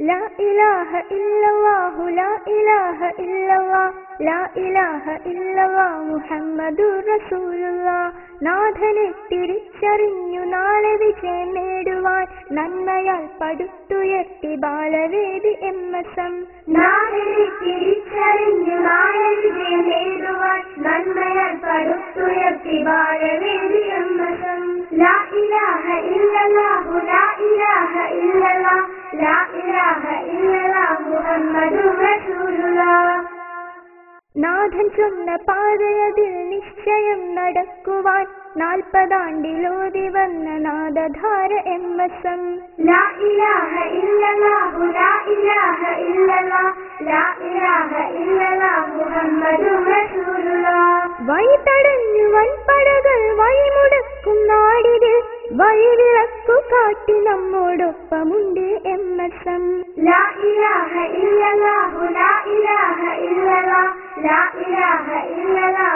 لا إله إلا الله لا إله إلا الله لا إله إلا الله محمد رسول الله നാഥനെ തിരിച്ചറിഞ്ഞു നാളെ വിജയം നേടുവാൻ നന്മയാൽ പടുത്തുയർത്തി ബാലവേദി എം എസ് എം നാടിനെ തിരിച്ചറിഞ്ഞു നാളെ വിജയം നേടുവാൻ നന്മയാൽ പടുത്തുയർത്തി ബാലവേദി എമ്മസം ലാ ഇലാഹ ഇല്ലല്ലാഹു ലാ ഇലാഹ ഇല്ലല്ലാഹ് നാഥൻ ചൊന്ന പാതയതിൽ നിശ്ചയം നടക്കുവാൻ നാൽപ്പതാണ്ടിലോതി വന്ന നാദധാര എം എസ് എം ലാ ഇലാഹ ഇല്ലല്ലാഹു ലാ ഇലാഹ ഇല്ലല്ലാഹ് ലാ ഇലാഹ ഇല്ലല്ലാഹ് മുഹമ്മദുർ റസൂലുള്ളാഹ് വഴി തടഞ്ഞു വൻപടകൾ വഴിമുടക്കും നാടിതിൽ വഴിവിളക്കു കാട്ടി നമ്മോടൊപ്പമുണ്ട് എം എസ് എം ലാ ഇലാഹ ഇല്ലല്ലാഹു ലാ ഇലാഹ ഇല്ലല്ലാ ലാ ഇലാഹ ഇല്ലല്ലാ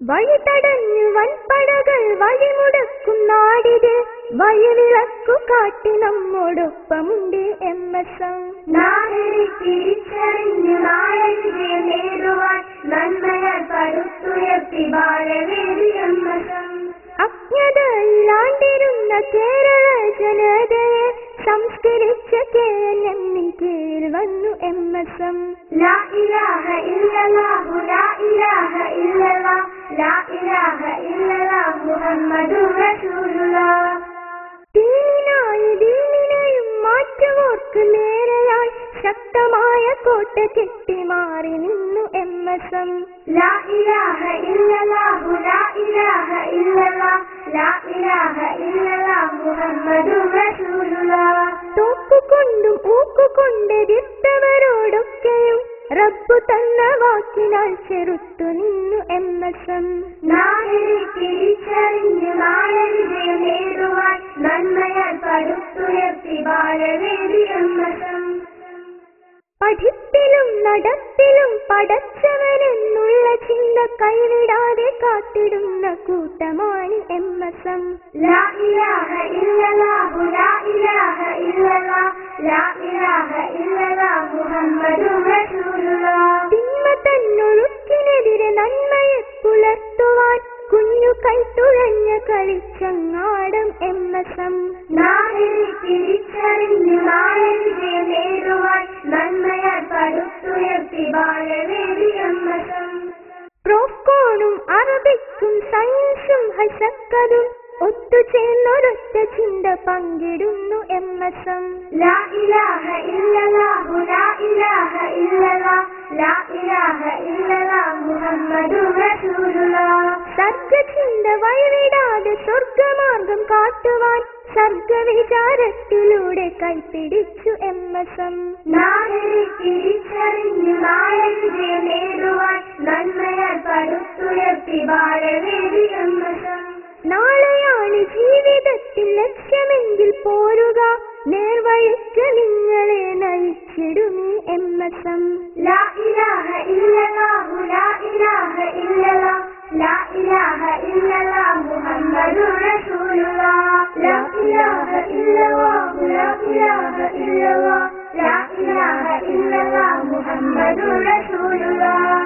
വഴി തടഞ്ഞു വൻപടകൾ വഴിമുടക്കും നാടിത് വഴിവിളക്കു കാട്ടി നമ്മോടൊപ്പമുണ്ട് എം എസ് എം ഉരുളാണ്ടിരുന്ന കേരള ജനതയെ സംസ്കരിച്ച കേരളം എൻ കീഴിൽ വന്നു എം എസ് എം. ലാ ഇലാഹ നേരെയായി ശക്തമായ കോട്ട കെട്ടി മാറി നിന്നു എം എസ് എം. ലാ ഇലാഹ ഇല്ലല്ലാഹു ലാ ഇലാഹ ഇല്ല തോക്കുകൊണ്ടും ഊക്കുകൊണ്ട് എതിർത്തവരോടൊക്കെയും റബ്ബു തന്ന വാക്കിനാൽ ചെറുത്തു നിന്നു എം എസ് എം തിരിച്ചറിഞ്ഞു നാളെ വിജയം നേടുവാൻ നന്മയാൽ പടുത്തുയർത്തി ബാലവേദി പഠിപ്പിലും നടപ്പിലും പടച്ചവനെന്നുള്ള ചിന്ത കൈവിടാതെ കാത്തിടുന്ന കൂട്ടമാണ് എം എസ് എം. ലാ ഇലാഹ ലാ ഇലാഹ ഇല്ലല്ലാഹ് ലാ ഇലാഹ ഇല്ലല്ലാഹ് തിന്മ തന്നൊഴുക്കിനെതിരെ നന്മയെ പുലർത്തുവാൻ കുഞ്ഞു കൈത്തുഴഞ്ഞ കളിച്ചങ്ങാടം എം എസ് എം. നാളെ തിരിച്ചറിഞ്ഞ് നാളെ ഹസക്കലിൽ ഒത്തുചേർന്നൊരൊറ്റ ചിന്ത പങ്കിടുന്നു എം എസ് എം. ലാ ഇലാഹ ഇല്ലല്ലാഹു ലാ ഇലാഹ ഇല്ലല്ലാ ലാ ഇലാഹ ഇല്ലല്ലാ മുഹമ്മദുർ റസൂലുള്ളാ. സർഗചിന്ത വഴിവിടാതെ സ്വർഗമാർഗം കാട്ടുവാൻ സർഗവിചാരത്തിലൂടെ കൈപിടിച്ചു എം എസ് എം. നാളെ തിരിച്ചറിഞ്ഞു നാളെ വിജയം നേടുവാൻ നന്മയാൽ പടുത്തുയർത്തി വാഴവേദി എം എസ് നാളെയാണ് ജീവിതത്തിൽ ലക്ഷ്യമെങ്കിൽ പോരുക. നേർവഴിക്ക് നിങ്ങളെ നയിച്ചിടുമീ എം എസ് എം ലാ ഇലാഹ ഇല്ലല്ലാഹു ലാ ഇലാഹ ഇല്ലല്ലാഹ് ലാ ഇലാഹ ഇല്ലല്ലാഹ് മുഹമ്മദുർ റസൂലുള്ളാഹ് ലാ ഇലാഹ ഇല്ലല്ലാഹു ലാ ഇലാഹ ഇല്ലല്ലാഹ് ലാ ഇലാഹ ഇല്ലല്ലാഹ് മുഹമ്മദുർ റസൂലുള്ളാഹ്